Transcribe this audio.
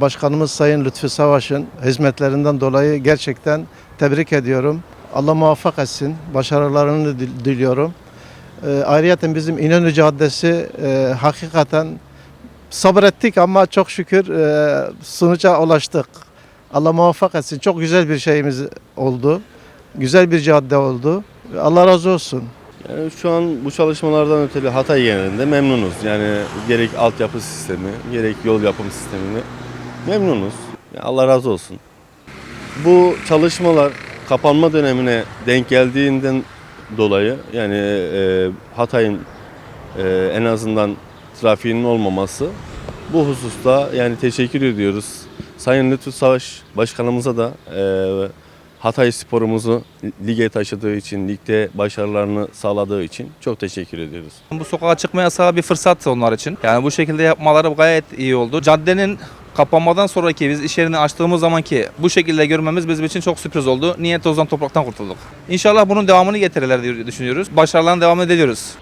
Başkanımız Sayın Lütfü Savaş'ın hizmetlerinden dolayı gerçekten tebrik ediyorum. Allah muvaffak etsin. Başarılarını dil- diliyorum. E, ayrıca bizim İnönü Caddesi e, hakikaten sabrettik ama çok şükür e, sonuca ulaştık. Allah muvaffak etsin. Çok güzel bir şeyimiz oldu. Güzel bir cadde oldu. Allah razı olsun. Yani şu an bu çalışmalardan ötürü Hatay genelinde memnunuz. Yani gerek altyapı sistemi, gerek yol yapım sistemini memnunuz. Allah razı olsun. Bu çalışmalar kapanma dönemine denk geldiğinden dolayı yani e, Hatay'ın e, en azından trafiğinin olmaması bu hususta yani teşekkür ediyoruz. Sayın Lütfü Savaş Başkanımıza da e, Hatay sporumuzu lige taşıdığı için, ligde başarılarını sağladığı için çok teşekkür ediyoruz. Bu sokağa çıkma yasağı bir fırsat onlar için. Yani bu şekilde yapmaları gayet iyi oldu. Caddenin kapanmadan sonraki biz iş yerini açtığımız zamanki bu şekilde görmemiz bizim için çok sürpriz oldu. Niyet tozdan topraktan kurtulduk. İnşallah bunun devamını getirirler diye düşünüyoruz. Başarılarına devam ediyoruz.